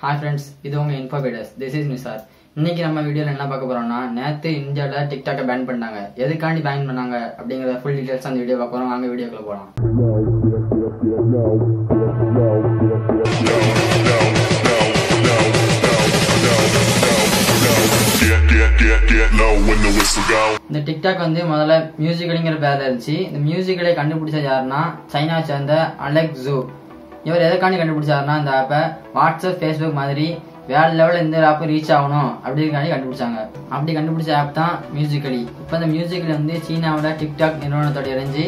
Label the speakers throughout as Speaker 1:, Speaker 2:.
Speaker 1: Hi friends இது உங்கள் இன்ஃபோபீடர்ஸ் this is Nisar இன்னைக்கு நம்ம வீடியோவில் என்ன பார்க்க போறோம்னா நேற்று இந்தியாவில் டிக்டாக்கை பேன் பண்ணாங்க. எதுக்காண்டி பேன் பண்ணாங்க அப்படிங்கிற ஃபுல் டீட்டெயில்ஸ் அந்த வீடியோ பார்க்க போகிறோம் வாங்க வீடியோக்குள்ள போகலாம் இந்த டிக்டாக் வந்து முதல்ல மியூசிக்கலிங்கிற பேர்ல இருந்துச்சு. இந்த மியூசிக்கலை கண்டுபிடிச்சது யாருன்னா சைனா சேர்ந்த அலெக் ஜூ இவர் எதுக்காண்டி கண்டுபிடிச்சாருன்னா இந்த ஆப்பை வாட்ஸ்அப் ஃபேஸ்புக் மாதிரி வேற லெவலில் இந்த ஆப் ரீச் ஆகணும் அப்படிங்காண்டி கண்டுபிடிச்சாங்க. அப்படி கண்டுபிடிச்ச ஆப் தான் மியூசிக்கலி இப்போ இந்த மியூசிக்கலி வந்து சீனாவோட டிக்டாக் நிறுவனத்தோட இணைஞ்சு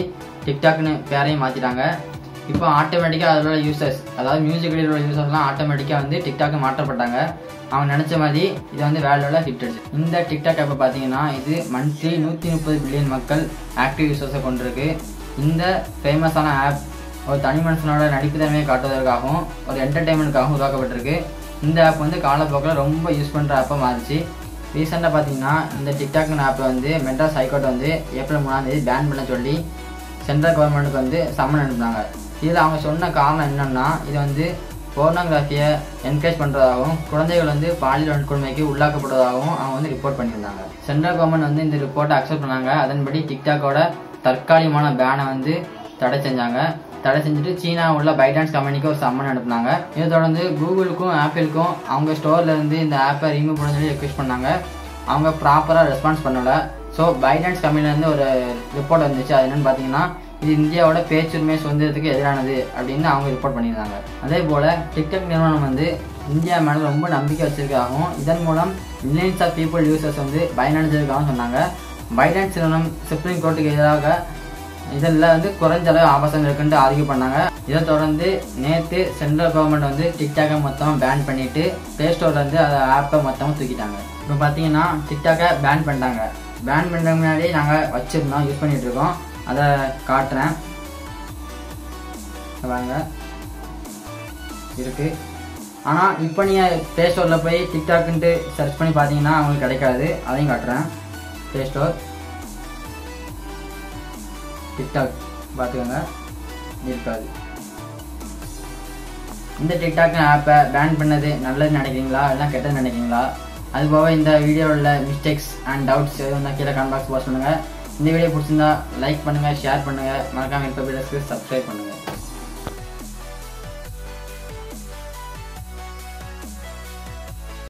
Speaker 1: டிக்டாக்னு பேரையும் மாற்றிட்டாங்க இப்போ ஆட்டோமேட்டிக்காக அதோட யூசர்ஸ் அதாவது மியூசிக்கலியோட யூசர்ஸ்லாம் ஆட்டோமேட்டிக்காக வந்து டிக்டாக்கு மாற்றப்பட்டாங்க. அவங்க நினச்ச மாதிரி இது வந்து வேற லெவலில் ஹிட் அடிச்சு. இந்த டிக்டாக் ஆப்பை பார்த்தீங்கன்னா இது மந்த்லி நூற்றி முப்பது பில்லியன் மக்கள் ஆக்டிவ் யூசர்ஸை கொண்டிருக்கு. இந்த ஃபேமஸான ஆப் ஒரு தனி மனுஷனோட நடிப்பு திறமையை காட்டுவதற்காகவும் ஒரு என்டர்டெயின்மெண்ட்காகவும் உருவாக்கப்பட்டிருக்கு. இந்த ஆப் வந்து காலப்போக்கில் ரொம்ப யூஸ் பண்ணுற ஆப்பாக மாறிச்சு. ரீசெண்டாக பார்த்தீங்கன்னா இந்த டிக்டாக்னு ஆப்பை வந்து மெட்ராஸ் ஹைகோர்ட் வந்து ஏப்ரல் மூணாம் தேதி பேன் பண்ண சொல்லி சென்ட்ரல் கவர்மெண்ட்டுக்கு வந்து சம்மன் அனுப்புனாங்க. இதில் அவங்க சொன்ன காரணம் என்னென்னா இது வந்து போர்னோகிராஃபியை என்கரேஜ் பண்ணுறதாகவும் குழந்தைகள் வந்து பாலியல் வன்கொடுமைக்கு உள்ளாக்கப்படுவதாகவும் அவங்க வந்து ரிப்போர்ட் பண்ணியிருந்தாங்க. சென்ட்ரல் கவர்மெண்ட் வந்து இந்த ரிப்போர்ட்டை அக்செப்ட் பண்ணாங்க. அதன்படி டிக்டாக்கோட தற்காலிகமான பேனை வந்து தடை செஞ்சாங்க. தடை செஞ்சுட்டு சீனா உள்ள பைடான்ஸ் கம்பெனிக்கு ஒரு சம்மன் அனுப்புனாங்க. இதை தொடர்ந்து கூகுளுக்கும் ஆப்பிளுக்கும் அவங்க ஸ்டோர்ல இருந்து இந்த ஆப்பை ரிமூவ் பண்ண சொல்லி ரெக்வஸ்ட் பண்ணாங்க. அவங்க ப்ராப்பராக ரெஸ்பான்ஸ் பண்ணல. ஸோ பைடான்ஸ் கம்பெனிலேருந்து ஒரு ரிப்போர்ட் வந்துச்சு. அது என்னன்னு பார்த்தீங்கன்னா இது இந்தியாவோட பேச்சுரிமை சுதந்திரத்துக்கு எதிரானது அப்படின்னு அவங்க ரிப்போர்ட் பண்ணியிருந்தாங்க. அதே போல் டிக்டாக் நிறுவனம் வந்து இந்தியா மேலே ரொம்ப நம்பிக்கை வச்சிருக்காகவும் இதன் மூலம் மில்லியன்ஸ் ஆஃப் பீப்புள் யூசர்ஸ் வந்து பயனடைஞ்சிருக்காகவும் சொன்னாங்க. பைடான்ஸ் நிறுவனம் சுப்ரீம் கோர்ட்டுக்கு எதிராக இதில் வந்து குறைஞ்ச அளவு ஆபாசம் இருக்குன்ட்டு ஆர்கியூ பண்ணாங்க. இதை தொடர்ந்து நேற்று சென்ட்ரல் கவர்மெண்ட் வந்து டிக்டாக்கை மொத்தமாக பேன் பண்ணிட்டு ப்ளே ஸ்டோர்லேருந்து அதை ஆப்பை மொத்தமாக தூக்கிட்டாங்க. இப்போ பார்த்தீங்கன்னா டிக்டாக்கை பேன் பண்ணிட்டாங்க. பேன் பண்ணுறதுக்கு முன்னாடி நாங்கள் வச்சுருந்தோம் யூஸ் பண்ணிட்டு இருக்கோம். அதை காட்டுறேன். வாங்க இருக்குது இருக்கு. ஆனால் இப்போ நீங்கள் ப்ளே ஸ்டோரில் போய் டிக்டாக்குன்ட்டு சர்ச் பண்ணி பார்த்தீங்கன்னா அவங்களுக்கு கிடைக்காது. அதையும் காட்டுறேன். ப்ளே ஸ்டோர் டிக்டாக் பார்த்துக்கோங்க இருக்காது இந்த டிக்டாக் ஆப்பை பேன் பண்ணது நல்லது நினைக்கிறீங்களா? எல்லாம் கெட்டது நினைக்கிறீங்களா? அது போக இந்த வீடியோவில் மிஸ்டேக்ஸ் அண்ட் டவுட்ஸ் எதுவும் இருந்தால் கீழே கமெண்ட் பாக்ஸ் போஸ்ட் பண்ணுங்கள் இந்த வீடியோ பிடிச்சிருந்தா லைக் பண்ணுங்கள் ஷேர் பண்ணுங்கள் மறக்காமல் இப்போ சப்ஸ்கிரைப் பண்ணுங்கள்